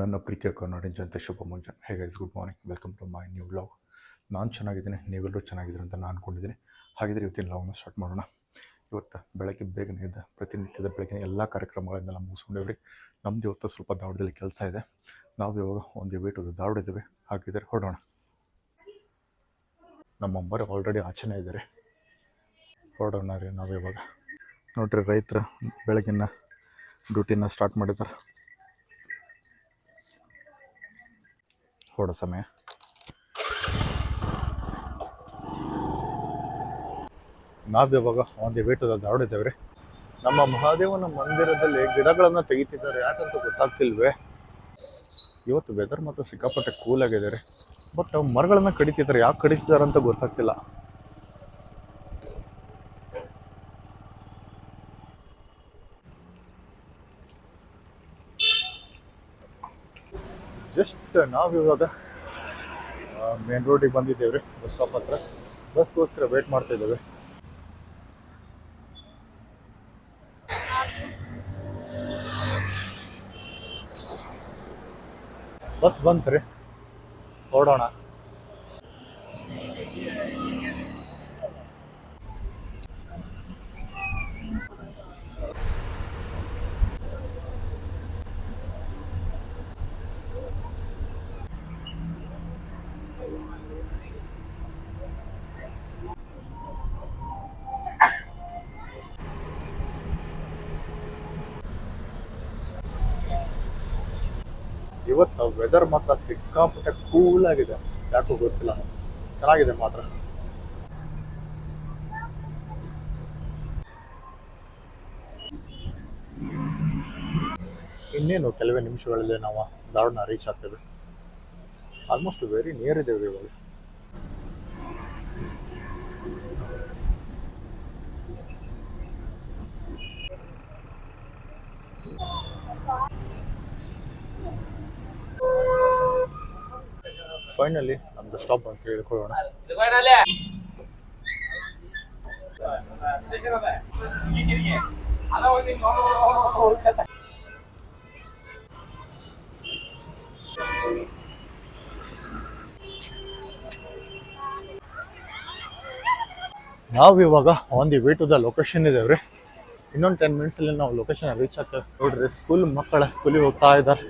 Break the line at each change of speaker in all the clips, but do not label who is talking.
ನನ್ನ ಪ್ರೀತಿಯ ಕರ್ನಾಟಕ ಜನತೆ, ಶುಭ ಮುಂಜಾನೆ. Hey guys good morning welcome to my new vlog ನಾನು ಚೆನ್ನಾಗಿದ್ದೀನಿ, ನೀವೆಲ್ಲರೂ ಚೆನ್ನಾಗಿದ್ದೀರಿ ಅಂತ ನಾನು ಅಂದ್ಕೊಂಡಿದ್ದೀನಿ ಹಾಗಿದ್ರೆ ಇವತ್ತಿನ ಲಾವ್ನ ಸ್ಟಾರ್ಟ್ ಮಾಡೋಣ. ಇವತ್ತು ಬೆಳಗ್ಗೆ ಬೇಗನೆ ಇದ್ದ ಪ್ರತಿನಿತ್ಯದ ಬೆಳಗ್ಗೆ ಎಲ್ಲ ಕಾರ್ಯಕ್ರಮಗಳನ್ನೆಲ್ಲ ಮುಗಿಸ್ಕೊಂಡೇವ್ರಿ. ನಮ್ದು ಇವತ್ತು ಸ್ವಲ್ಪ ದಾವಡದಲ್ಲಿ ಕೆಲಸ ಇದೆ. ನಾವು ಇವಾಗ ಒಂದು ವೇಟು ದಾವಡ ಇದ್ದೇವೆ. ಹಾಗಿದ್ರೆ ನಮ್ಮ ಅಂಬರು ಆಲ್ರೆಡಿ ಆಚೆನೇ ಇದ್ದಾರೆ. ಹೊರಡೋಣ ರೀ ನಾವು ಇವಾಗ. ನೋಡ್ರಿ ರೈತರು ಬೆಳಗಿನ ಡ್ಯೂಟಿನ ಸ್ಟಾರ್ಟ್ ಮಾಡಿದ್ದಾರೆ ಹೊರಡೋ ಸಮಯ. ನಾವು ಇವಾಗ ಒಂದು ವೇಟದ ದಾವಡಿದ್ದೇವೆ ರೀ ನಮ್ಮ ಮಹಾದೇವನ ಮಂದಿರದಲ್ಲಿ ಗಿಡಗಳನ್ನು ತೆಗಿತಿದ್ದಾರೆ. ಯಾಕಂತ ಗೊತ್ತಾಗ್ತಿಲ್ವೇ? ಇವತ್ತು ವೆದರ್ ಮಾತ್ರ ಸಿಕ್ಕಾಪಟ್ಟೆ ಕೂಲ್ ಆಗಿದೆ ರೀ. ಬಟ್ ಮರಗಳನ್ನ ಕಡಿತಿದ್ದಾರೆ. ಯಾಕೆ ಕಡಿತಿದ್ದಾರೆ ಅಂತ ಗೊತ್ತಾಗ್ತಿಲ್ಲ. ಜಸ್ಟ್ ನಾವಿವಾಗ ಮೇನ್ ರೋಡಿಗೆ ಬಂದಿದ್ದೇವೆ ರೀ ಬಸ್ ಸ್ಟಾಪ್ ಹತ್ರ. ಬಸ್ಗೋಸ್ಕರ ವೇಟ್ ಮಾಡ್ತಾ ಇದ್ದೇವೆ. ಬಸ್ ರೀ ಹೊರಡೋಣ ಇವತ್ತು ವೆದರ್ ಮಾತ್ರ ಸಿಕ್ಕಾಪಟ್ಟೆ ಕೂಲ್ ಆಗಿದೆ. ಯಾಕೋ ಗೊತ್ತಿಲ್ಲ. ಚೆನ್ನಾಗಿದೆ ಮಾತ್ರ. ಇನ್ನೇನು ಕೆಲವೇ ನಿಮಿಷಗಳಲ್ಲಿ ನಾವು ದಾವಡನ್ನ ರೀಚ್ ಆಗ್ತೇವೆ. ಆಲ್ಮೋಸ್ಟ್ ವೆರಿ ನಿಯರ್ ಇದ್ದೇವೆ ಇವಾಗ. ಫೈನಲಿ ನಮ್ದು ಸ್ಟಾಪ್ ಅಂತ ಹೇಳ್ಕೊಳ್ಳೋಣ ನಾವು ಇವಾಗ on the way to the location ಇದೇವ್ರಿ. ಇನ್ನೊಂದು ಟೆನ್ ಮಿನಿಟ್ಸಲ್ಲಿ ನಾವು ಲೊಕೇಶನ್ ರೀಚ್ ಆಗ್ತೇವೆ ನೋಡ್ರಿ ಸ್ಕೂಲ್ ಮಕ್ಕಳ ಸ್ಕೂಲಿಗೆ ಹೋಗ್ತಾ ಇದ್ದಾರೆ.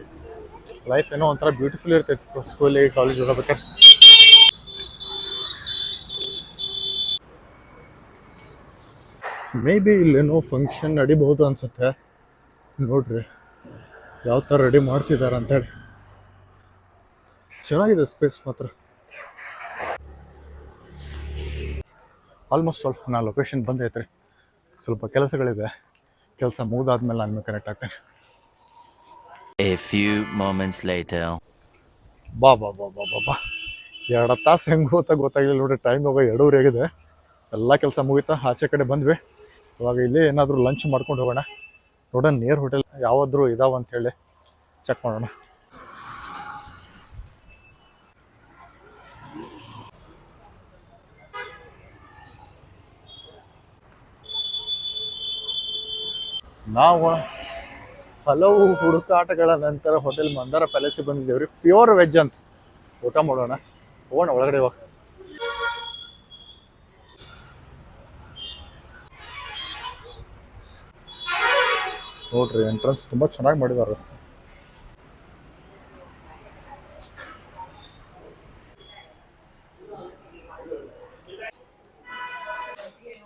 ಲೈಫ್ ಏನೋ ಒಂಥರ ಬ್ಯೂಟಿಫುಲ್ ಇರ್ತೈತಿ ಸ್ಕೂಲಿಗೆ ಕಾಲೇಜ್ ಹೋಗ್ಬೇಕಾದ್ರೆ ಮೇ ಬಿ ಇಲ್ಲೇನೋ ಫಂಕ್ಷನ್ ನಡಿಬಹುದು ಅನ್ಸುತ್ತೆ. ನೋಡ್ರಿ, ಯಾವ ಥರ ರೆಡಿ ಮಾಡ್ತಿದ್ದಾರೆ ಅಂತೇಳಿ. ಚೆನ್ನಾಗಿದೆ ಸ್ಪೇಸ್ ಮಾತ್ರ. ಆಲ್ಮೋಸ್ಟ್ ಸ್ವಲ್ಪ ನಾ ಲೊಕೇಶನ್ ಬಂದೈತ್ರಿ. ಸ್ವಲ್ಪ ಕೆಲಸಗಳಿದೆ. ಕೆಲಸ ಮುಗಿದಾದ್ಮೇಲೆ ನಾನು ಕನೆಕ್ಟ್ ಆಗ್ತೇನೆ.
A few moments later.
ಬಾ ಬಾ ಬಾ ಬಾ ಬಾ ಬಾ. ಎರಡು ತಾಸು ಹೆಂಗೆ ಹೋಗ್ತಾ ಗೊತ್ತಾಗಿಲ್ಲ ನೋಡಿ ಟೈಮ್ ಹೋಗೋ ಎರಡೂವರೆ ಆಗಿದೆ. ಎಲ್ಲ ಕೆಲಸ ಮುಗೀತಾ, ಆಚೆ ಕಡೆ ಬಂದ್ವಿ. ಇವಾಗ ಇಲ್ಲೇ ಏನಾದರೂ ಲಂಚ್ ಮಾಡ್ಕೊಂಡು ಹೋಗೋಣ. ನೋಡೋಣ ನಿಯರ್ ಹೋಟೆಲ್ ಯಾವಾದರೂ ಇದಾವ ಅಂತ ಹೇಳಿ ಚೆಕ್ ಮಾಡೋಣ. ನಾವು ಹಲವು ಹುಡುಕಾಟಗಳ ನಂತರ ಹೋಟೆಲ್ ಮಂದಾರ ಪ್ಯಾಲೇಸಿಗೆ ಬಂದಿದ್ದೇವ್ರಿ. ಪ್ಯೂರ್ ವೆಜ್ ಅಂತ. ಊಟ ಮಾಡೋಣ. ಹೋಗೋಣ, ಒಳಗಡೆ ಇವಾಗ ನೋಡ್ರಿ ಎಂಟ್ರೆನ್ಸ್ ತುಂಬ ಚೆನ್ನಾಗಿ ಮಾಡಿದ್ದಾರೆ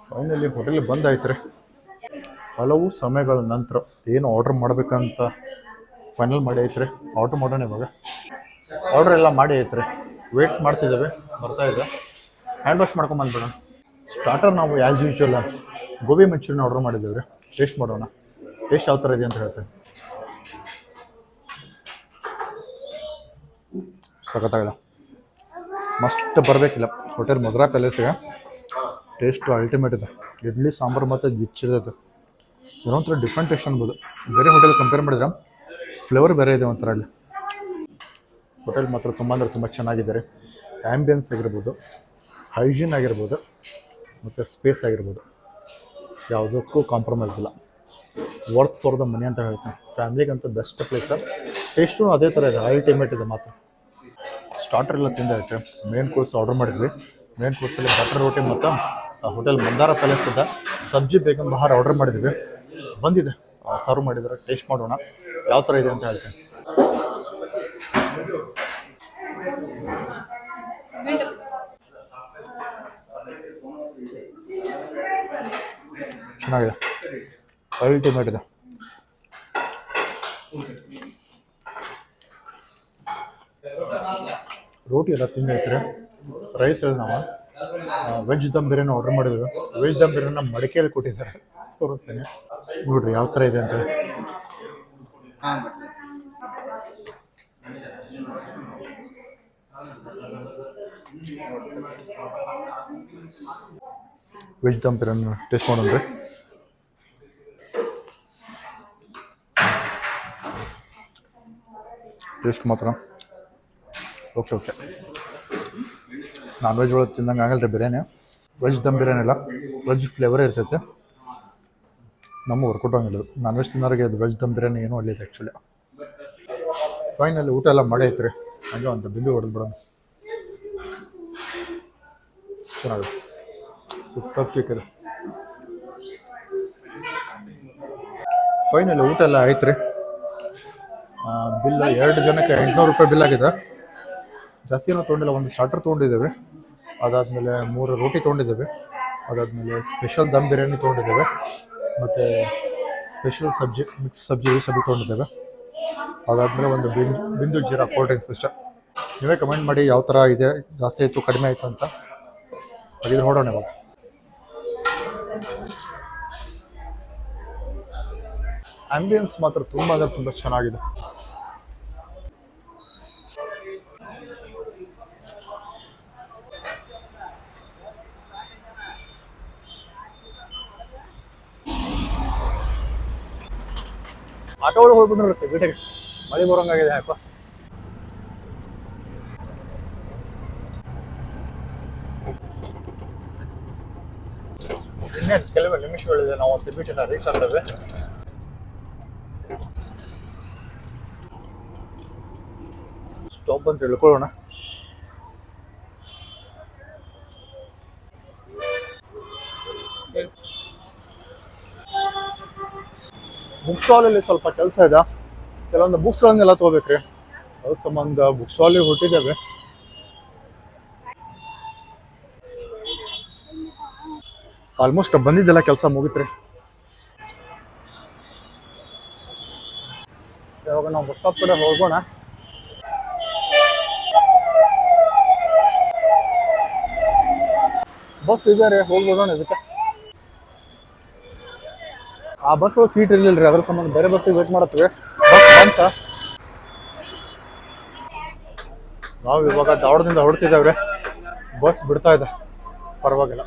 ಫೈನಲಿ ಹೋಟೆಲ್ ಬಂದಾಯ್ತು ರೀ ಹಲವು ಸಮಯಗಳ ನಂತರ ಏನು ಆರ್ಡರ್ ಮಾಡಬೇಕಂತ ಫೈನಲ್ ಮಾಡಿ ಐತ್ರಿ. ಆರ್ಡ್ರ್ ಮಾಡೋಣ ಇವಾಗ. ಆರ್ಡರ್ ಎಲ್ಲ ಮಾಡಿ ಐತ್ರಿ. ವೇಟ್ ಮಾಡ್ತಿದ್ದೇವೆ. ಬರ್ತಾ ಇದೆ. ಹ್ಯಾಂಡ್ ವಾಶ್ ಮಾಡ್ಕೊಂಬಂದ್ಬಿಡೋಣ ಸ್ಟಾರ್ಟರ್ ನಾವು as usual gobi manchurian order ಮಾಡಿದ್ದೇವೆ ರೀ. ಟೇಸ್ಟ್ ಮಾಡೋಣ. ಟೇಸ್ಟ್ ಯಾವ ಥರ ಇದೆ ಅಂತ ಹೇಳ್ತೇನೆ. ಸಖತ್ತಾಗಿಲ್ಲ ಮಸ್ತ್ ಬರಬೇಕಿಲ್ಲ. ಹೋಟೆಲ್ ಮಧುರಾ ಪ್ಯಾಲೇಸಿಗೆ ಟೇಸ್ಟು ಅಲ್ಟಿಮೇಟ್ ಇದೆ. ಇಡ್ಲಿ ಸಾಂಬಾರು ಮತ್ತು ಗಿಚ್ಚಿರ್ತೈತೆ ಏನೋ ಒಂಥರ ಡಿಫ್ರೆಂಟ್ ಟೇಸ್ಟ್ ಅನ್ಬೋದು. ಬೇರೆ ಹೋಟೆಲ್ ಕಂಪೇರ್ ಮಾಡಿದ್ರೆ ಫ್ಲೇವರ್ ಬೇರೆ ಇದೆ ಒಂಥರ ಅಲ್ಲಿ. ಹೋಟೆಲ್ ಮಾತ್ರ ತುಂಬ ಅಂದರೆ ತುಂಬ ಚೆನ್ನಾಗಿದೆ ಆ್ಯಂಬಿಯನ್ಸ್ ಆಗಿರ್ಬೋದು ಹೈಜೀನ್ ಆಗಿರ್ಬೋದು, ಮತ್ತು ಸ್ಪೇಸ್ ಆಗಿರ್ಬೋದು. ಯಾವುದಕ್ಕೂ ಕಾಂಪ್ರಮೈಸ್ ಇಲ್ಲ. ವರ್ತ್ ಫಾರ್ ದ ಮನಿ ಅಂತ ಹೇಳ್ತೀನಿ. ಫ್ಯಾಮಿಲಿಗಂತೂ ಬೆಸ್ಟ್ ಪ್ಲೇಸ್ ಟೇಸ್ಟು ಅದೇ ಥರ ಇದೆ ಅಲ್ಟಿಮೇಟ್ ಇದೆ ಮಾತ್ರ. ಸ್ಟಾರ್ಟರ್ ಎಲ್ಲ ತಿಂದಾಯ್ತು ಮೇನ್ ಕೋರ್ಸ್ ಆರ್ಡರ್ ಮಾಡಿದ್ವಿ. ಮೇನ್ ಕೋರ್ಸಲ್ಲಿ ಬಟರ್ ರೋಟಿ ಮತ್ತು ಹೋಟೆಲ್ ಮಂದಾರ ಪ್ಯಾಲೇಸ್ ಇದ್ದ ಸಬ್ಜಿ ಬೇಗಂ ಬಹಾರ್ ಆರ್ಡರ್ ಮಾಡಿದ್ವಿ. ಬಂದಿದೆ. ಸರ್ವ್ ಮಾಡಿದ್ದಾರೆ ಟೇಸ್ಟ್ ಮಾಡೋಣ. ಯಾವ ಥರ ಇದೆ ಅಂತ ಹೇಳ್ತೀನಿ. ಚೆನ್ನಾಗಿದೆ. ಅಲ್ಟಿಮೇಟ್ ಇದೆ. ರೋಟಿ ಎಲ್ಲ ತಿಂದೈತ್ರಿ ರೈಸ್ ಎಲ್ಲ ನಾವು ವೆಜ್ ದಮ್ ಬಿರಿಯಾನಿ ಆರ್ಡರ್ ಮಾಡಿದ್ವಿ. ವೆಜ್ ದಮ್ ಬಿರಿಯಾನಿ ಮಡಿಕೆಯಲ್ಲಿ ಕೊಟ್ಟಿದ್ದಾರೆ. ತೋರಿಸ್ತೀನಿ. ನೋಡ್ರಿ ಯಾವ ಥರ ಇದೆ ಅಂತ ವೆಜ್ ದಮ್ ಬಿರಿಯಾನಿ ಟೇಸ್ಟ್ ಮಾಡೋಣ್ರಿ ಟೇಸ್ಟ್ ಮಾತ್ರ. ಓಕೆ ಓಕೆ ನಾನ್ ವೆಜ್ ಒಳಗೆ ತಿಂದಂಗೆ ಆಗಲ್ಲ ರೀ ಬಿರಿಯಾನಿ. ವೆಜ್ ದಮ್ ಬಿರಿಯಾನಿ ಇಲ್ಲ ವೆಜ್ ಫ್ಲೇವರೇ ಇರ್ತೈತೆ. ನಮಗೆ ವರ್ಕೌಟ್ ಆಗಿಲ್ಲ ನಾನ್ ವೆಜ್ ತಿನ್ನೋರಿಗೆ ಅದು ವೆಜ್ ದಮ್ ಬಿರಿಯಾನಿ ಏನೂ ಅಲ್ಲಿದೆ ಆ್ಯಕ್ಚುಲಿ ಫೈನಲಿ ಊಟ ಎಲ್ಲ ಮಾಡಿ ಐತ್ರಿ. ಹಂಗೆ ಒಂದು ಬಿಲ್ಲು ಹೊಡೆದು ಬಿಡೋಣ. ಚೆನ್ನಾಗಿ ಸೂಪರ್ ಕೇಕ್ ಇದೆ ಫೈನಲಿ ಊಟ ಎಲ್ಲ ಆಯ್ತು ರೀ ಬಿಲ್ ಎರಡು ಜನಕ್ಕೆ ಎಂಟುನೂರು ರೂಪಾಯಿ ಬಿಲ್ ಆಗಿದೆ. ಜಾಸ್ತಿ ಏನೋ ತೊಗೊಂಡಿಲ್ಲ, ಒಂದು ಸ್ಟಾರ್ಟರ್ ತೊಗೊಂಡಿದ್ದೇವೆ. ಅದಾದಮೇಲೆ ಮೂರು ರೋಟಿ ತೊಗೊಂಡಿದ್ದೇವೆ. ಅದಾದಮೇಲೆ ಸ್ಪೆಷಲ್ ದಮ್ ಬಿರಿಯಾನಿ ತೊಗೊಂಡಿದ್ದೇವೆ. ಮತ್ತು ಸ್ಪೆಷಲ್ ಸಬ್ಜೆಕ್ಟ್ ಮಿಕ್ಸ್ ಸಬ್ಜೆಕ್ಟ್ ಸಬ್ಜೆಕ್ಟ್ ತೊಗೊಂಡಿದ್ದೇವೆ. ಅದಾದಮೇಲೆ ಒಂದು ಬಿಂದು ಬಿಂದು ಜೀರಾ ಕೋಲ್ಡ್ ಡ್ರಿಂಕ್ಸ್ ನೀವೇ ಕಮೆಂಟ್ ಮಾಡಿ ಯಾವ ಥರ ಇದೆ, ಜಾಸ್ತಿ ಆಯಿತು, ಕಡಿಮೆ ಆಯಿತು ಅಂತ. ಹಾಗಿದ್ರೆ ನೋಡೋಣ ಇವಾಗ. ಆಂಬಿಯನ್ಸ್ ಮಾತ್ರ ತುಂಬ ಅಂದರೆ ತುಂಬ ಚೆನ್ನಾಗಿದೆ. ಆಟೋ ಒಳಗೆ ಹೋಗ್ಬಿಟ್ಟು ನೋಡಿ ಸಿಗಟಿಗೆ ಮಳೆ ಬರೋಂಗಾಗಿದೆ ಯಾಕೋ ಇನ್ನೇನು ಕೆಲವೇ ನಿಮಿಷಗಳಿದೆ, ನಾವು ಸಿಬಿಟಿನ ರೀಚ್ ಆಗ್ತೇವೆ ಸ್ಟಾಪ್ ಅಂತ ತಿಳ್ಕೊಳ್ಳೋಣ. ಸ್ಟಾಲಲ್ಲಿ ಸ್ವಲ್ಪ ಕೆಲಸ ಇದೆ. ಕೆಲವೊಂದು ಬುಕ್ಸ್ಗಳನ್ನೆಲ್ಲ ತೊಗೋಬೇಕ್ರಿ. ಅದ್ರ ಸಂಬಂಧ ಬುಕ್ ಸ್ಟಾಲಿಗೆ ಹೊರಟಿದ್ದೇವೆ ಆಲ್ಮೋಸ್ಟ್ ಬಂದಿದ್ದೆಲ್ಲ ಕೆಲಸ ಮುಗಿತ್ರಿ. ಇವಾಗ ನಾವು ಬಸ್ ಸ್ಟಾಪ್ ಕಡೆ ಹೋಗೋಣ. ಬಸ್ ಇದ್ದಾರೆ ಹೋಗ್ಬೋದೋಣ ಇದಕ್ಕೆ? ಆ ಬಸ್ ಸೀಟ್ ಇರ್ಲಿಲ್ಲ ರೀ ಅದ್ರ ಸಂಬಂಧ ಬೇರೆ ಬಸ್ ವೇಟ್ ಮಾಡತ್ತೀವಿ. ಬಸ್ ಬಂತ. ನಾವು ಇವಾಗ ಧಾರವಾಡದಿಂದ ಹೊಡ್ತಿದ್ದೇವ್ರಿ ಬಸ್ ಬಿಡ್ತಾ ಇದೆ. ಪರವಾಗಿಲ್ಲ.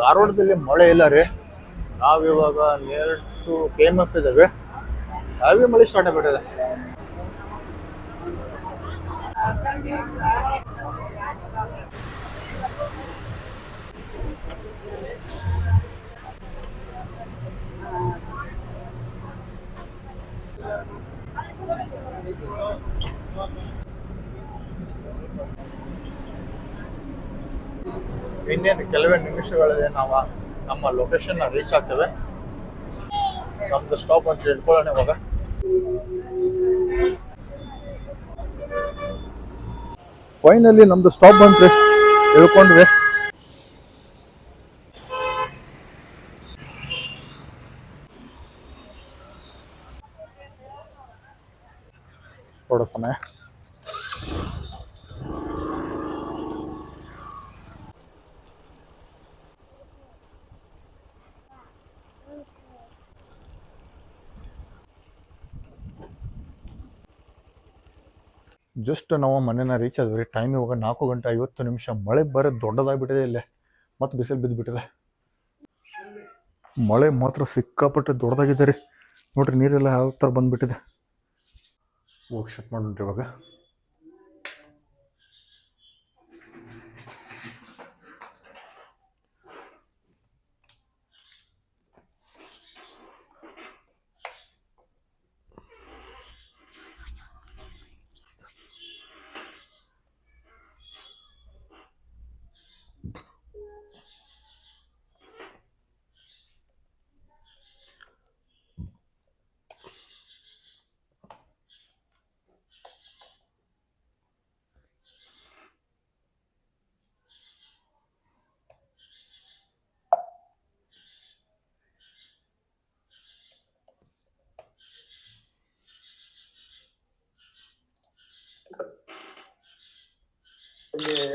ಧಾರವಾಡದಲ್ಲಿ ಮಳೆ ಇಲ್ಲ ರೀ. ನಾವಿವಾಗ near to K M F ಇದ್ದೇವೆ. ಹಾಗೆ ಮಳೆ ಸ್ಟಾರ್ಟ್ ಆಗ್ಬಿಟ್ಟಿದೆ. ಇನ್ನೇನು ಕೆಲವೇ ನಿಮಿಷಗಳಲ್ಲಿ ನಾವು ನಮ್ಮ ಲೊಕೇಶನ್ ರೀಚ್ ಆಗ್ತೇವೆ. ನಮ್ದು ಸ್ಟಾಪ್ ಅಂತ ಇವಾಗ. ಫೈನಲಿ ನಮ್ದು ಸ್ಟಾಪ್ ಬಂತು ಹೇಳ್ಕೊಂಡ್ವಿ ಕೊಡೋ ಸಮಯ ಜಸ್ಟ್ ನಾವು ಮನೇನ ರೀಚ್ ಆದ್ವಿ ಟೈಮ್ ಇವಾಗ ನಾಲ್ಕು ಗಂಟೆ ಐವತ್ತು ನಿಮಿಷ ಮಳೆ ಬರೋದು ದೊಡ್ಡದಾಗ್ಬಿಟ್ಟಿದೆ ಇಲ್ಲೇ. ಮತ್ತು ಬಿಸಿಲು ಬಿದ್ದುಬಿಟ್ಟಿದೆ ಮಳೆ ಮಾತ್ರ ಸಿಕ್ಕಾಪಟ್ಟೆ ದೊಡ್ಡದಾಗಿದೆ ರೀ. ನೋಡ್ರಿ ನೀರೆಲ್ಲ ಯಾವ ಥರ ಬಂದುಬಿಟ್ಟಿದೆ. ಹೋಗಿ ಶಟ್ ಮಾಡಿ ಇವಾಗ.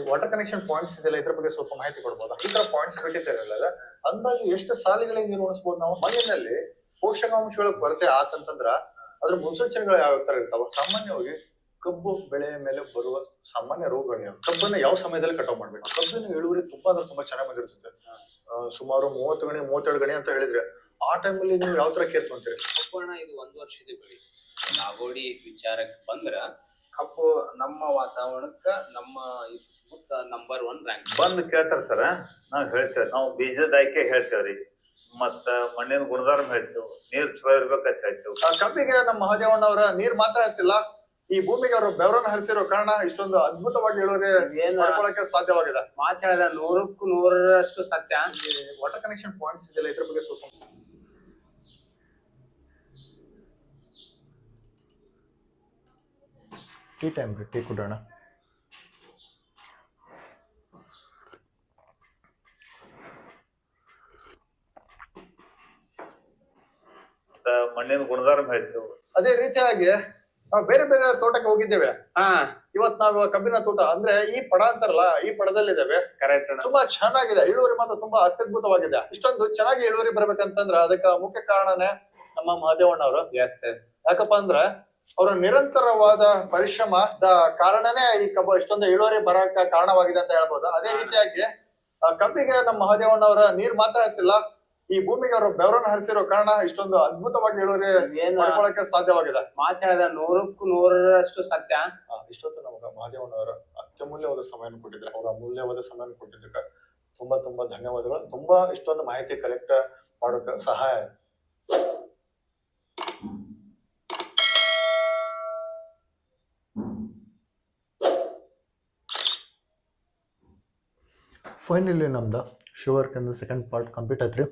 ವಾಟರ್ ಕನೆಕ್ಷನ್ ಪಾಯಿಂಟ್ಸ್ ಇದೆಲ್ಲ ಇದ್ರ ಬಗ್ಗೆ ಸ್ವಲ್ಪ ಮಾಹಿತಿ ಕೊಡ್ಬೋದು? ಈ ತರ ಪಾಯಿಂಟ್ಸ್ ಕೊಟ್ಟಿದ್ದೇವೆ ಅಲ್ಲ ಅಂದಾಗಿ ಎಷ್ಟು ಸಾಲಿಗಳಿಗೆ ನಿರ್ವಹಿಸಬಹುದು ನಾವು? ಮನೆಯಲ್ಲಿ ಪೋಷಕಾಂಶಗಳ ಕೊರತೆ ಆತಂತಂದ್ರ ಅದ್ರ ಮುನ್ಸೂಚನೆಗಳು ಯಾವ ತರ ಇರ್ತಾವ? ಸಾಮಾನ್ಯವಾಗಿ ಕಬ್ಬು ಬೆಳೆಯ ಮೇಲೆ ಬರುವ ಸಾಮಾನ್ಯ ರೋಗಗಳು ಯಾವ ಕಬ್ಬನ್ನ ಯಾವ ಸಮಯದಲ್ಲಿ ಕಟಾವ್ ಮಾಡ್ಬೇಕು? ಕಬ್ಬಿನ ಇಳುವರಿ ತುಂಬಾ ಅಂದ್ರೆ ತುಂಬಾ ಚೆನ್ನಾಗಿ ಬಂದಿರ್ತದೆ ಆ, ಸುಮಾರು ಮೂವತ್ತು ಗಣಿ ಮೂವತ್ತೆರಡು ಗಣಿ ಅಂತ ಹೇಳಿದ್ರೆ ಆ ಟೈಮಲ್ಲಿ ನೀವು ಯಾವ ತರ ಕೇರ್
ಕಬ್ಬಣ ಇದು ಒಂದು ವರ್ಷದ ಬೆಳೆ ನಾಗೋಡಿ ವಿಚಾರಕ್ಕೆ ಬಂದ್ರ ಕಬ್ಬು ನಮ್ಮ ವಾತಾವರಣಕ್ಕ ನಮ್ಮ ನಂಬರ್ ಒನ್ ರ್ಯಾಂಕ್
ಬಂದ್ ಕೇಳ್ತಾರ ಸರ ನಾವ್ ಹೇಳ್ತೇವೆ. ನಾವು ಬೀಜದ ಆಯ್ಕೆ ಹೇಳ್ತೇವ್ರಿ ಮತ್ತ ಮಣ್ಣಿನ ಗುಣಧರ್ಮ ಹೇಳ್ತೇವೆ. ನೀರ್ ಚಲೋ ಇರ್ಬೇಕಂತ ಹೇಳ್ತೇವೆ.
ಆ ಕಬ್ಬಿಗೆ ನಮ್ಮ ಮಹಾದೇವಣ್ಣ ಅವ್ರ ನೀರ್ ಮಾತ್ರ ಹರಿಸಿಲ್ಲ. ಈ ಭೂಮಿಗೆ ಅವರು ಬೆವರನ್ನ ಹರಿಸಿರೋ ಕಾರಣ ಇಷ್ಟೊಂದು ಅದ್ಭುತವಾಗಿ ಇಳುವರಿ
ಏನ್
ಪಡ್ಕೊಳ್ಳಕ್ಕೆ ಸಾಧ್ಯವಾಗಿದೆ.
ಮಾತಾಡಿದ ನೂರಕ್ಕೂ ನೂರರಷ್ಟು ಸತ್ಯ.
ವಾಟರ್ ಕನೆಕ್ಷನ್ ಪಾಯಿಂಟ್ಸ್ ಇದೆಲ್ಲ ಇದ್ರ ಬಗ್ಗೆ ಸ್ವಲ್ಪ ಟೀ ಟೈಮ್ ರೀ ಟೀ ಕುಡೋಣ.
ಮಣ್ಣಿನ ಗುಣಧರ್ಮ ಹೇಳ್ತೇವೆ.
ಅದೇ ರೀತಿಯಾಗಿ ನಾವು ಬೇರೆ ಬೇರೆ ತೋಟಕ್ಕೆ ಹೋಗಿದ್ದೇವೆ.
ಹಾ
ಇವತ್ ನಾವು ಕಬ್ಬಿನ ತೋಟ ಅಂದ್ರೆ ಈ ಪಡ ಅಂತಾರಲ್ಲ ಈ ಪಡದಲ್ಲಿದ್ದೇವೆ.
ಕರೆಕ್ಟ್
ತುಂಬಾ ಚೆನ್ನಾಗಿದೆ ಇಳುವರಿ ಮಾತ್ರ ತುಂಬಾ ಅತ್ಯದ್ಭುತವಾಗಿದೆ. ಇಷ್ಟೊಂದು ಚೆನ್ನಾಗಿ ಇಳುವರಿ ಬರ್ಬೇಕಂತಂದ್ರ ಅದಕ್ಕೆ ಮುಖ್ಯ ಕಾರಣನೇ ನಮ್ಮ ಮಹದೇವಣ್ಣ ಅವರು
ಎಸ್ ಎಸ್
ಯಾಕಪ್ಪ ಅಂದ್ರೆ ಅವರ ನಿರಂತರವಾದ ಪರಿಶ್ರಮದ ಕಾರಣನೇ ಈ ಕಬ್ಬು ಇಷ್ಟೊಂದು ಇಳುವರಿ ಬರಕ ಕಾರಣವಾಗಿದೆ ಅಂತ ಹೇಳ್ಬೋದು. ಅದೇ ರೀತಿಯಾಗಿ ಕಬ್ಬಿಗೆ ನಮ್ಮ ಮಹಾದೇವಣ್ಣವರ ನೀರ್ ಮಾತ್ರ ಹರಿಸಿಲ್ಲ ಈ ಭೂಮಿಗೆ ಅವರು ಬೆವರನ್ನ ಹರಿಸಿರೋ ಕಾರಣ ಇಷ್ಟೊಂದು ಅದ್ಭುತವಾಗಿ ಇಳುವರಿ ಮಾಡ್ಕೊಳಕ್ಕೆ ಸಾಧ್ಯವಾಗಿದೆ.
ಮಾತಾಡಿದ ನೂರಕ್ಕೂ ನೂರರಷ್ಟು ಸತ್ಯ.
ಇಷ್ಟೊತ್ತು ನಮಗೆ ಮಹಾದೇವಣ್ಣವರ ಅತ್ಯಮೂಲ್ಯವಾದ ಸಮಯ ಕೊಟ್ಟಿದ್ರೆ. ಅವರ ಅಮೂಲ್ಯವಾದ ಸಮಯ ಕೊಟ್ಟಿದ್ದಕ್ಕೆ ತುಂಬಾ ತುಂಬಾ ಧನ್ಯವಾದಗಳು. ತುಂಬಾ ಇಷ್ಟೊಂದು ಮಾಹಿತಿ ಕಲೆಕ್ಟ್ ಮಾಡೋಕೆ ಸಹಾಯ ಆಯ್ತು. ಫೈನಲಿ ನಮ್ದು ಶುಗರ್ ಸೆಕೆಂಡ್ ಪಾರ್ಟ್ ಕಂಪ್ಲೀಟ್ ಆಯ್ತು ರೀ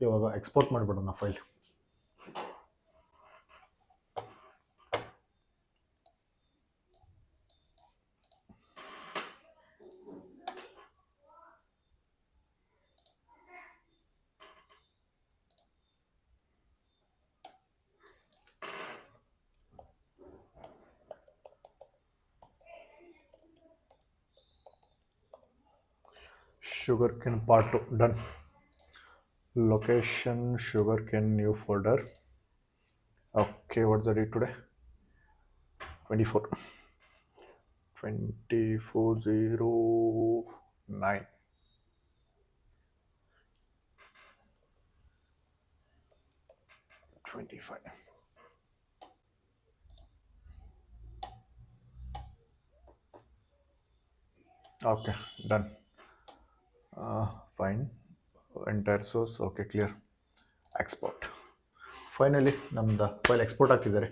ಇವಾಗ ಎಕ್ಸ್ಪೋರ್ಟ್ ಮಾಡಿಬಿಡೋಣ file sugar cane part 2 done. Location sugar cane new folder. Okay what's the date today? 24 2409 25 okay done fine entire source okay clear export finally ನಮ್ದು file export ಆಗ್ತಿದ್ದಾರೆ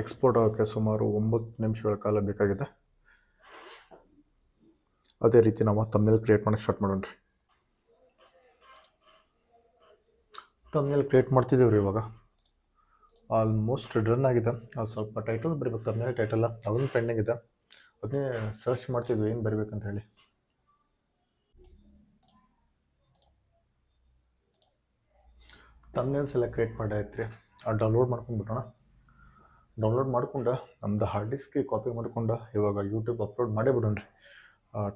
export ಆಗೋಕ್ಕೆ ಸುಮಾರು ಒಂಬತ್ತು ನಿಮಿಷಗಳ ಕಾಲ ಬೇಕಾಗಿದೆ. ಅದೇ ರೀತಿ ನಾವು ತಮ್ಮೇಲೆ ಕ್ರಿಯೇಟ್ ಮಾಡೋಕ್ಕೆ ಸ್ಟಾರ್ಟ್ ಮಾಡೋಣ ರೀ. ತಮ್ಮೇಲೆ ಕ್ರಿಯೇಟ್ ಮಾಡ್ತಿದ್ದೀವಿ ರೀ ಇವಾಗ. ಆಲ್ಮೋಸ್ಟ್ ಡನ್ ಆಗಿದೆ. ಅದು ಸ್ವಲ್ಪ ಟೈಟಲ್ ಬರೀಬೇಕು. ತಮ್ಮೇಲೆ ಟೈಟಲ್ ಅದನ್ನು ಪೆಂಡಿಂಗ್ ಇದೆ. ಅದನ್ನೇ ಸರ್ಚ್ ಮಾಡ್ತಿದ್ವಿ, ಏನು ಬರಬೇಕಂತ ಹೇಳಿ. ತಮ್ಮನೇಲ್ಸ್ ಎಲ್ಲ ಕ್ರಿಯೇಟ್ ಮಾಡಾಯ್ತು ರೀ ಡೌನ್ಲೋಡ್ ಮಾಡ್ಕೊಂಡ್ಬಿಡೋಣ ಡೌನ್ಲೋಡ್ ಮಾಡ್ಕೊಂಡು, ನಮ್ದು ಹಾರ್ಡ್ ಡಿಸ್ಕ್ಗೆ ಕಾಪಿ ಮಾಡ್ಕೊಂಡು, ಇವಾಗ ಯೂಟ್ಯೂಬ್ ಅಪ್ಲೋಡ್ ಮಾಡೇ ಬಿಡೋಣ ರೀ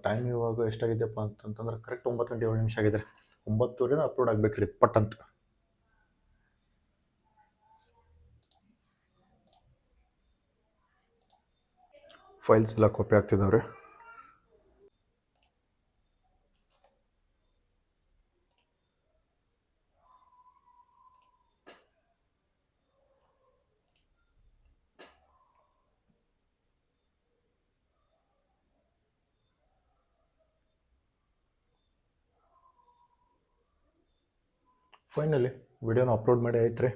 ಟೈಮ್ ಇವಾಗ ಎಷ್ಟಾಗಿದೆಯಪ್ಪ ಅಂತಂತಂದ್ರೆ ಕರೆಕ್ಟ್ ಒಂಬತ್ತು ಗಂಟೆ ಏಳು ನಿಮಿಷ ಆಗಿದೆ. ಒಂಬತ್ತುವರೆನ ಅಪ್ಲೋಡ್ ಆಗ್ಬೇಕು ರೀ ಪಟ್ ಅಂತ. ಫೈಲ್ಸ್ ಎಲ್ಲ ಕಾಪಿ ಆಗ್ತಿದ್ದಾವೆ ಫೈನಲಿ ವಿಡಿಯೋನ ಅಪ್ಲೋಡ್ ಮಾಡಿ ಆಯ್ತು ರೀ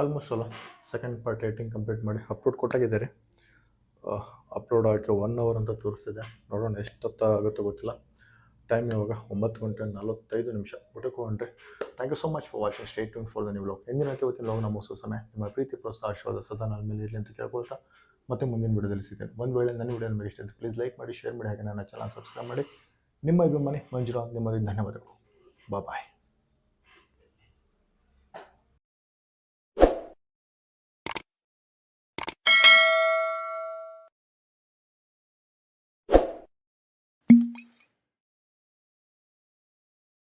ಆಲ್ಮೋಸ್ಟ್ ಅಲ್ಲ ಸೆಕೆಂಡ್ ಪಾರ್ಟ್ ಎಡಿಟಿಂಗ್ ಕಂಪ್ಲೀಟ್ ಮಾಡಿ ಅಪ್ಲೋಡ್ ಕೊಟ್ಟಾಗಿದ್ದಾರೆ. ಅಪ್ಲೋಡ್ ಆಗೋಕ್ಕೆ ಒನ್ ಅವರ್ ಅಂತ ತೋರಿಸ್ತಿದೆ. ನೋಡೋಣ ಎಷ್ಟೊತ್ತ ಆಗುತ್ತೋ ಗೊತ್ತಿಲ್ಲ. ಟೈಮ್ ಇವಾಗ ಒಂಬತ್ತು ಗಂಟೆ ನಲವತ್ತೈದು ನಿಮಿಷ. ಊಟಕ್ಕೆ ಹೋಗ್ರಿ. Thank you so much for watching stay tuned for the ನೀವು ಬ್ಲಾಗ್ ಎಂದಿನ ಇವತ್ತಿನ ಲೋಗ್ ನಮ್ಮ ಹೊಸ ಸಮಯ. ನಿಮ್ಮ ಪ್ರೀತಿ, ಪ್ರೋತ್ಸಾಹ, ಆಶೀರ್ವಾದ ಸದಾ ನನ್ನ ಮೇಲೆ ಇರಲಿ ಅಂತ ಕೇಳ್ಕೊಳ್ತಾ ಮತ್ತೆ ಮುಂದಿನ ವಿಡಿಯೋದಲ್ಲಿ ಸಿಗ್ತೇನೆ. ಒಂದು ವೇಳೆ ನನ್ನ ವಿಡಿಯೋ ನಿಮಗೆ ಇಷ್ಟ ಅಂತ ಪ್ಲೀಸ್ ಲೈಕ್ ಮಾಡಿ ಶೇರ್ ಮಾಡಿ, ಹಾಗೆ ನನ್ನ ಚಾನಲ್ ಸಬ್ಸ್ಕ್ರೈಬ್ ಮಾಡಿ. ನಿಮ್ಮ ಅಭಿಮಾನಿ ಮಂಜುರಾ ನಿಮ್ಮದು ಧನ್ಯವಾದಗಳು. ಬಾಯ್